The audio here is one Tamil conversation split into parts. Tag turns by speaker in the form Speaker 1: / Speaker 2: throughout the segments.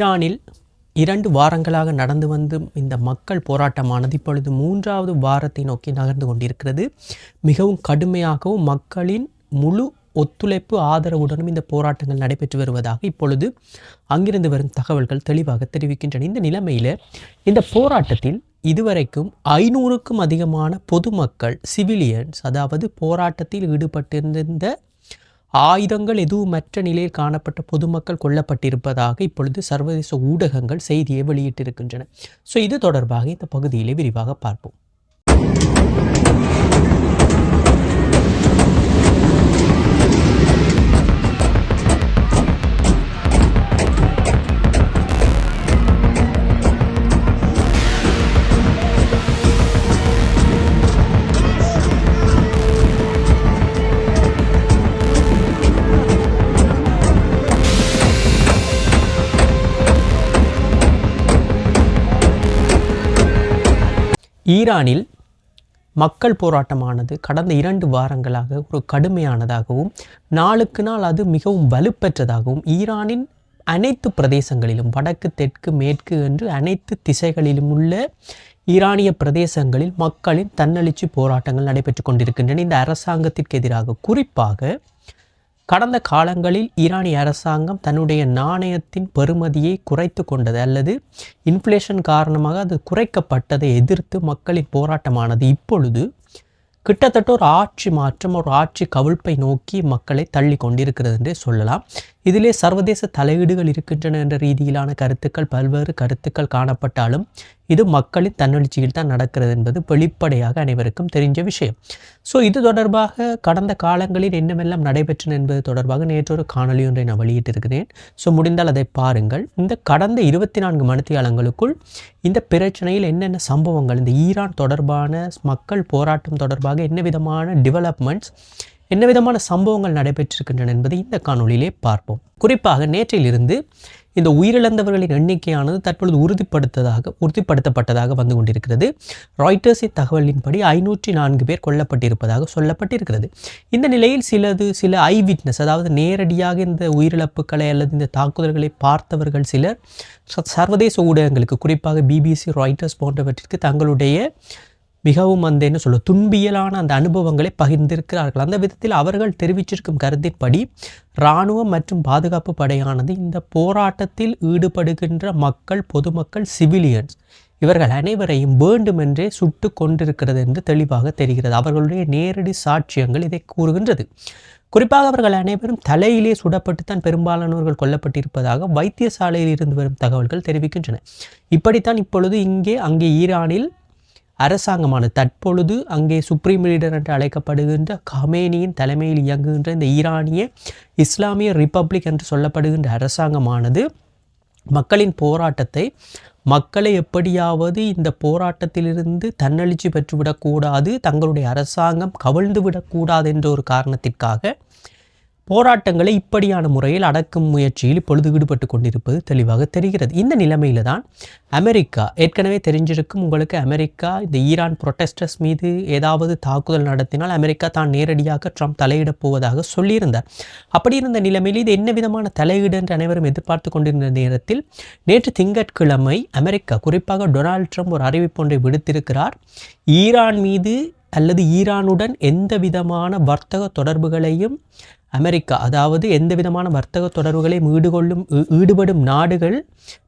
Speaker 1: ஈரானில் இரண்டு வாரங்களாக நடந்து வந்து இந்த மக்கள் போராட்டமானது இப்பொழுது மூன்றாவது வாரத்தை நோக்கி நகர்ந்து கொண்டிருக்கிறது மிகவும் கடுமையாகவும் மக்களின் முழு ஒத்துழைப்பு ஆதரவுடனும் இந்த போராட்டங்கள் நடைபெற்று வருவதாக இப்பொழுது அங்கிருந்து வரும் தகவல்கள் தெளிவாக தெரிவிக்கின்றன இந்த நிலைமையில் இந்த போராட்டத்தில் இதுவரைக்கும் ஐநூறுக்கும் அதிகமான பொதுமக்கள் சிவிலியன்ஸ் அதாவது போராட்டத்தில் ஈடுபட்டிருந்த ஆயுதங்கள் மற்ற நிலையில் காணப்பட்ட பொதுமக்கள் கொல்லப்பட்டிருப்பதாக இப்பொழுது சர்வதேச ஊடகங்கள் செய்தியை வெளியிட்டிருக்கின்றன ஸோ இது தொடர்பாக இந்த பகுதியிலே விரிவாக பார்ப்போம் ஈரானில் மக்கள் போராட்டமானது கடந்த இரண்டு வாரங்களாக ஒரு கடுமையானதாகவும் நாளுக்கு நாள் அது மிகவும் வலுப்பெற்றதாகவும் ஈரானின் அனைத்து பிரதேசங்களிலும் வடக்கு தெற்கு மேற்கு என்று அனைத்து திசைகளிலும் உள்ள ஈரானிய பிரதேசங்களில் மக்களின் தன்னெழுச்சி போராட்டங்கள் நடைபெற்று கொண்டிருக்கின்றன இந்த அரசாங்கத்திற்கு எதிராக குறிப்பாக கடந்த காலங்களில் ஈரானிய அரசாங்கம் தன்னுடைய நாணயத்தின் பெறுமதியை குறைத்து கொண்டது அல்லது இன்ஃப்ளேஷன் காரணமாக அது குறைக்கப்பட்டதை எதிர்த்து மக்களின் போராட்டமானது இப்பொழுது கிட்டத்தட்ட ஒரு ஆட்சி மாற்றம் ஒரு ஆட்சி கவிழ்ப்பை நோக்கி மக்களை தள்ளி கொண்டிருக்கிறது என்றே சொல்லலாம் இதிலே சர்வதேச தலையீடுகள் இருக்கின்றன என்ற ரீதியிலான கருத்துக்கள் பல்வேறு கருத்துக்கள் காணப்பட்டாலும் இது மக்களின் தன்னெழுச்சியில் தான் நடக்கிறது என்பது வெளிப்படையாக அனைவருக்கும் தெரிஞ்ச விஷயம் ஸோ இது தொடர்பாக கடந்த காலங்களில் என்னவெல்லாம் நடைபெற்றன என்பது தொடர்பாக நேற்றொரு காணொலி ஒன்றை நான் வெளியிட்டிருக்கிறேன் ஸோ முடிந்தால் அதை பாருங்கள் இந்த கடந்த இருபத்தி நான்கு மணித்தியாலங்களுக்குள் இந்த பிரச்சனையில் என்னென்ன சம்பவங்கள் இந்த ஈரான் தொடர்பான மக்கள் போராட்டம் தொடர்பாக என்ன விதமான டிவலப்மெண்ட்ஸ் என்ன விதமான சம்பவங்கள் நடைபெற்றிருக்கின்றன என்பதை இந்த காணொலியிலே பார்ப்போம் குறிப்பாக நேற்றிலிருந்து இந்த உயிரிழந்தவர்களின் எண்ணிக்கையானது தற்பொழுது உறுதிப்படுத்ததாக உறுதிப்படுத்தப்பட்டதாக வந்து கொண்டிருக்கிறது ராய்டர்ஸின் தகவலின்படி ஐநூற்றி நான்கு பேர் கொல்லப்பட்டிருப்பதாக சொல்லப்பட்டிருக்கிறது இந்த நிலையில் சிலது சில ஐ விட்னஸ் அதாவது நேரடியாக இந்த உயிரிழப்புகளை அல்லது இந்த தாக்குதல்களை பார்த்தவர்கள் சிலர் சர்வதேச ஊடகங்களுக்கு குறிப்பாக பிபிசி ராய்டர்ஸ் போன்றவற்றிற்கு தங்களுடைய மிகவும் அந்த என்ன சொல்ல துன்பியலான அந்த அனுபவங்களை பகிர்ந்திருக்கிறார்கள் அந்த விதத்தில் அவர்கள் தெரிவிச்சிருக்கும் கருத்தின்படி இராணுவம் மற்றும் பாதுகாப்பு படையானது இந்த போராட்டத்தில் ஈடுபடுகின்ற மக்கள் பொதுமக்கள் சிவிலியன்ஸ் இவர்கள் அனைவரையும் வேண்டுமென்றே சுட்டு கொண்டிருக்கிறது என்று தெளிவாக தெரிகிறது அவர்களுடைய நேரடி சாட்சியங்கள் இதை கூறுகின்றது குறிப்பாக அவர்கள் அனைவரும் தலையிலே சுடப்பட்டு தான் பெரும்பாலானவர்கள் கொல்லப்பட்டிருப்பதாக வைத்தியசாலையில் இருந்து வரும் தகவல்கள் தெரிவிக்கின்றன இப்படித்தான் இப்பொழுது இங்கே அங்கே ஈரானில் அரசாங்கமான தற்பொழுது அங்கே சுப்ரீம் லீடர் என்று அழைக்கப்படுகின்ற கமேனியின் தலைமையில் இயங்குகின்ற இந்த ஈரானிய இஸ்லாமிய ரிப்பப்ளிக் என்று சொல்லப்படுகின்ற அரசாங்கமானது மக்களின் போராட்டத்தை மக்களை எப்படியாவது இந்த போராட்டத்திலிருந்து தன்னழிச்சு பெற்றுவிடக்கூடாது தங்களுடைய அரசாங்கம் கவிழ்ந்து விடக்கூடாது என்ற ஒரு காரணத்திற்காக போராட்டங்களை இப்படியான முறையில் அடக்கும் முயற்சியில் இப்பொழுது ஈடுபட்டு கொண்டிருப்பது தெளிவாக தெரிகிறது இந்த நிலைமையில தான் அமெரிக்கா ஏற்கனவே தெரிஞ்சிருக்கும் உங்களுக்கு அமெரிக்கா இந்த ஈரான் புரொட்டஸ்டர்ஸ் மீது ஏதாவது தாக்குதல் நடத்தினால் அமெரிக்கா தான் நேரடியாக ட்ரம்ப் தலையிடப் போவதாக சொல்லியிருந்தார் அப்படி இருந்த நிலைமையில் இது என்ன விதமான தலையீடு என்று அனைவரும் எதிர்பார்த்து கொண்டிருந்த நேரத்தில் நேற்று திங்கட்கிழமை அமெரிக்கா குறிப்பாக டொனால்ட் ட்ரம்ப் ஒரு அறிவிப்பு ஒன்றை விடுத்திருக்கிறார் ஈரான் மீது அல்லது ஈரானுடன் எந்த விதமான வர்த்தக தொடர்புகளையும் அமெரிக்கா அதாவது எந்த விதமான வர்த்தக தொடர்புகளை ஈடுகொள்ளும் ஈடுபடும் நாடுகள்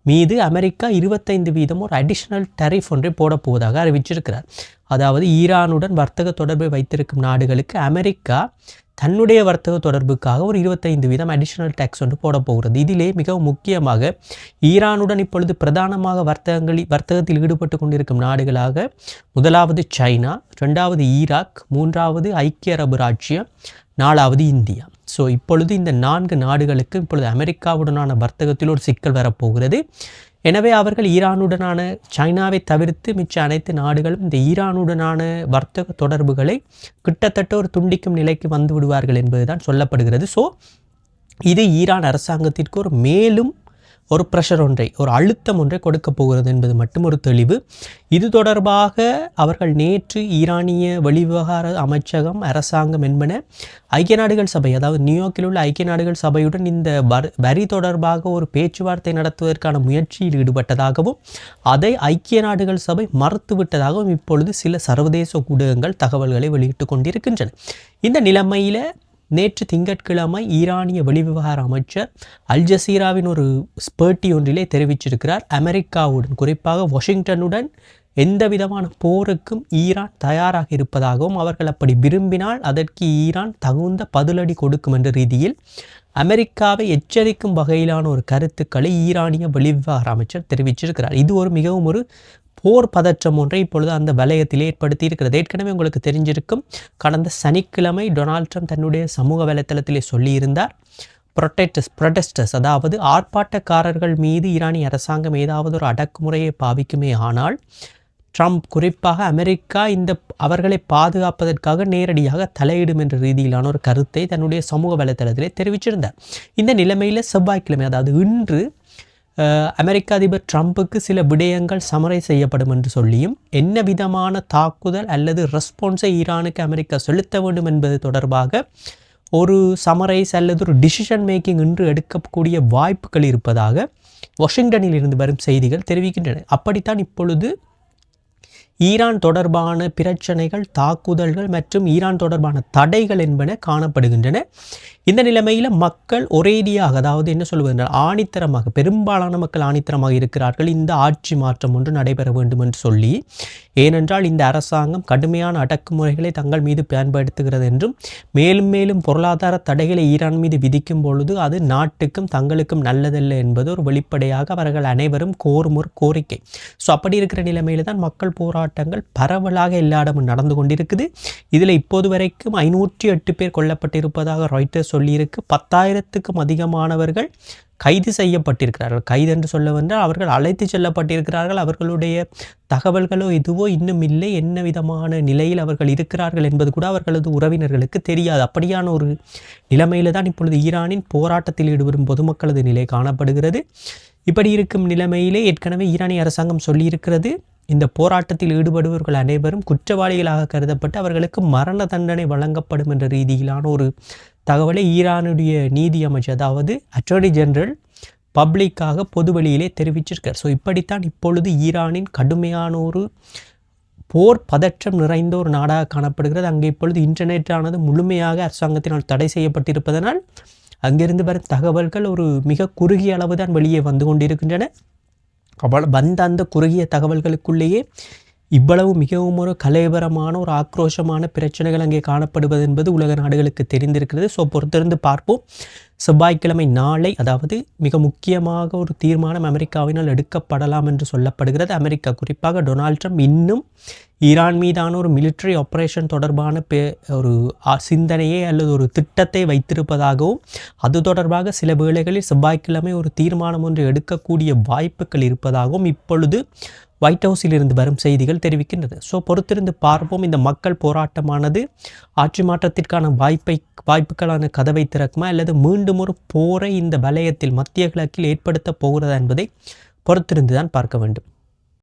Speaker 1: மீது அமெரிக்கா இருபத்தைந்து வீதம் ஒரு அடிஷ்னல் டரிஃப் ஒன்றை போடப்போவதாக அறிவிச்சிருக்கிறார் அதாவது ஈரானுடன் வர்த்தக தொடர்பை வைத்திருக்கும் நாடுகளுக்கு அமெரிக்கா தன்னுடைய வர்த்தக தொடர்புக்காக ஒரு இருபத்தைந்து வீதம் அடிஷனல் டேக்ஸ் ஒன்று போடப்போகிறது போகிறது இதிலே மிகவும் முக்கியமாக ஈரானுடன் இப்பொழுது பிரதானமாக வர்த்தகங்களில் வர்த்தகத்தில் ஈடுபட்டு கொண்டிருக்கும் நாடுகளாக முதலாவது சைனா ரெண்டாவது ஈராக் மூன்றாவது ஐக்கிய அரபு ராஜ்யம் நாலாவது இந்தியா ஸோ இப்பொழுது இந்த நான்கு நாடுகளுக்கு இப்பொழுது அமெரிக்காவுடனான வர்த்தகத்தில் ஒரு சிக்கல் வரப்போகிறது எனவே அவர்கள் ஈரானுடனான சைனாவை தவிர்த்து மிச்ச அனைத்து நாடுகளும் இந்த ஈரானுடனான வர்த்தக தொடர்புகளை கிட்டத்தட்ட ஒரு துண்டிக்கும் நிலைக்கு வந்து விடுவார்கள் என்பதுதான் சொல்லப்படுகிறது ஸோ இது ஈரான் அரசாங்கத்திற்கு ஒரு மேலும் ஒரு ப்ரெஷர் ஒன்றை ஒரு அழுத்தம் ஒன்றை கொடுக்கப் போகிறது என்பது மட்டும் ஒரு தெளிவு இது தொடர்பாக அவர்கள் நேற்று ஈரானிய வெளிவிவகார அமைச்சகம் அரசாங்கம் என்பன ஐக்கிய நாடுகள் சபை அதாவது நியூயார்க்கில் உள்ள ஐக்கிய நாடுகள் சபையுடன் இந்த வரி தொடர்பாக ஒரு பேச்சுவார்த்தை நடத்துவதற்கான முயற்சியில் ஈடுபட்டதாகவும் அதை ஐக்கிய நாடுகள் சபை மறுத்துவிட்டதாகவும் இப்பொழுது சில சர்வதேச ஊடகங்கள் தகவல்களை வெளியிட்டு கொண்டிருக்கின்றன இந்த நிலைமையில் நேற்று திங்கட்கிழமை ஈரானிய வெளிவிவகார அமைச்சர் அல் ஜசீராவின் ஒரு ஸ்பேர்ட்டி ஒன்றிலே தெரிவிச்சிருக்கிறார் அமெரிக்காவுடன் குறிப்பாக வாஷிங்டனுடன் எந்த விதமான போருக்கும் ஈரான் தயாராக இருப்பதாகவும் அவர்கள் அப்படி விரும்பினால் அதற்கு ஈரான் தகுந்த பதிலடி கொடுக்கும் என்ற ரீதியில் அமெரிக்காவை எச்சரிக்கும் வகையிலான ஒரு கருத்துக்களை ஈரானிய வெளிவிவகார அமைச்சர் தெரிவிச்சிருக்கிறார் இது ஒரு மிகவும் ஒரு போர் பதற்றம் ஒன்றை இப்பொழுது அந்த வலயத்தில் ஏற்படுத்தி இருக்கிறது ஏற்கனவே உங்களுக்கு தெரிஞ்சிருக்கும் கடந்த சனிக்கிழமை டொனால்ட் ட்ரம்ப் தன்னுடைய சமூக வலைத்தளத்திலே சொல்லியிருந்தார் ப்ரொடெக்டஸ் புரொட்டெஸ்டஸ் அதாவது ஆர்ப்பாட்டக்காரர்கள் மீது ஈரானிய அரசாங்கம் ஏதாவது ஒரு அடக்குமுறையை பாவிக்குமே ஆனால் ட்ரம்ப் குறிப்பாக அமெரிக்கா இந்த அவர்களை பாதுகாப்பதற்காக நேரடியாக தலையிடும் என்ற ரீதியிலான ஒரு கருத்தை தன்னுடைய சமூக வலைத்தளத்தில் தெரிவிச்சிருந்தார் இந்த நிலைமையில் செவ்வாய்க்கிழமை அதாவது இன்று அமெரிக்க அதிபர் ட்ரம்புக்கு சில விடயங்கள் சமரை செய்யப்படும் என்று சொல்லியும் என்ன விதமான தாக்குதல் அல்லது ரெஸ்பான்ஸை ஈரானுக்கு அமெரிக்கா செலுத்த வேண்டும் என்பது தொடர்பாக ஒரு சமரைஸ் அல்லது ஒரு டிசிஷன் மேக்கிங் இன்று எடுக்கக்கூடிய வாய்ப்புகள் இருப்பதாக வாஷிங்டனில் இருந்து வரும் செய்திகள் தெரிவிக்கின்றன அப்படித்தான் இப்பொழுது ஈரான் தொடர்பான பிரச்சனைகள் தாக்குதல்கள் மற்றும் ஈரான் தொடர்பான தடைகள் என்பன காணப்படுகின்றன இந்த நிலைமையில் மக்கள் ஒரேடியாக அதாவது என்ன சொல்வதென்றால் ஆணித்தரமாக பெரும்பாலான மக்கள் ஆணித்தரமாக இருக்கிறார்கள் இந்த ஆட்சி மாற்றம் ஒன்று நடைபெற வேண்டும் என்று சொல்லி ஏனென்றால் இந்த அரசாங்கம் கடுமையான அடக்குமுறைகளை தங்கள் மீது பயன்படுத்துகிறது என்றும் மேலும் மேலும் பொருளாதார தடைகளை ஈரான் மீது விதிக்கும் பொழுது அது நாட்டுக்கும் தங்களுக்கும் நல்லதல்ல என்பது ஒரு வெளிப்படையாக அவர்கள் அனைவரும் கோரும் ஒரு கோரிக்கை ஸோ அப்படி இருக்கிற நிலைமையில் தான் மக்கள் போராட்டம் போராட்டங்கள் பரவலாக எல்லா இடமும் நடந்து கொண்டிருக்குது இதில் இப்போது வரைக்கும் ஐநூற்றி எட்டு பேர் கொல்லப்பட்டிருப்பதாக ராய்ட்டர் சொல்லியிருக்கு பத்தாயிரத்துக்கும் அதிகமானவர்கள் கைது செய்யப்பட்டிருக்கிறார்கள் கைது என்று சொல்ல வந்தால் அவர்கள் அழைத்து செல்லப்பட்டிருக்கிறார்கள் அவர்களுடைய தகவல்களோ எதுவோ இன்னும் இல்லை என்ன விதமான நிலையில் அவர்கள் இருக்கிறார்கள் என்பது கூட அவர்களது உறவினர்களுக்கு தெரியாது அப்படியான ஒரு நிலைமையில் தான் இப்பொழுது ஈரானின் போராட்டத்தில் ஈடுபடும் பொதுமக்களது நிலை காணப்படுகிறது இப்படி இருக்கும் நிலைமையிலே ஏற்கனவே ஈரானிய அரசாங்கம் சொல்லியிருக்கிறது இந்த போராட்டத்தில் ஈடுபடுபவர்கள் அனைவரும் குற்றவாளிகளாக கருதப்பட்டு அவர்களுக்கு மரண தண்டனை வழங்கப்படும் என்ற ரீதியிலான ஒரு தகவலை ஈரானுடைய நீதி அமைச்சர் அதாவது அட்டர்னி ஜெனரல் பப்ளிக்காக பொது வழியிலே தெரிவிச்சிருக்கார் ஸோ இப்படித்தான் இப்பொழுது ஈரானின் கடுமையான ஒரு போர் பதற்றம் நிறைந்த ஒரு நாடாக காணப்படுகிறது அங்கே இப்பொழுது இன்டர்நெட்டானது முழுமையாக அரசாங்கத்தினால் தடை செய்யப்பட்டிருப்பதனால் அங்கிருந்து வரும் தகவல்கள் ஒரு மிக குறுகிய அளவு தான் வெளியே வந்து கொண்டிருக்கின்றன அவ்வளோ வந்த அந்த குறுகிய தகவல்களுக்குள்ளேயே இவ்வளவு மிகவும் ஒரு கலைவரமான ஒரு ஆக்ரோஷமான பிரச்சனைகள் அங்கே காணப்படுவது என்பது உலக நாடுகளுக்கு தெரிந்திருக்கிறது ஸோ பொறுத்திருந்து பார்ப்போம் செவ்வாய்க்கிழமை நாளை அதாவது மிக முக்கியமாக ஒரு தீர்மானம் அமெரிக்காவினால் எடுக்கப்படலாம் என்று சொல்லப்படுகிறது அமெரிக்கா குறிப்பாக டொனால்ட் ட்ரம்ப் இன்னும் ஈரான் மீதான ஒரு மிலிட்ரி ஆப்ரேஷன் தொடர்பான பே ஒரு சிந்தனையே அல்லது ஒரு திட்டத்தை வைத்திருப்பதாகவும் அது தொடர்பாக சில வேளைகளில் செவ்வாய்க்கிழமை ஒரு தீர்மானம் ஒன்று எடுக்கக்கூடிய வாய்ப்புகள் இருப்பதாகவும் இப்பொழுது ஒயிட் ஹவுஸில் இருந்து வரும் செய்திகள் தெரிவிக்கின்றது ஸோ பொறுத்திருந்து பார்ப்போம் இந்த மக்கள் போராட்டமானது ஆட்சி மாற்றத்திற்கான வாய்ப்பை வாய்ப்புகளான கதவை திறக்குமா அல்லது மீண்டும் ஒரு போரை இந்த வலயத்தில் மத்திய கிழக்கில் ஏற்படுத்தப் போகிறதா என்பதை பொறுத்திருந்து தான் பார்க்க வேண்டும்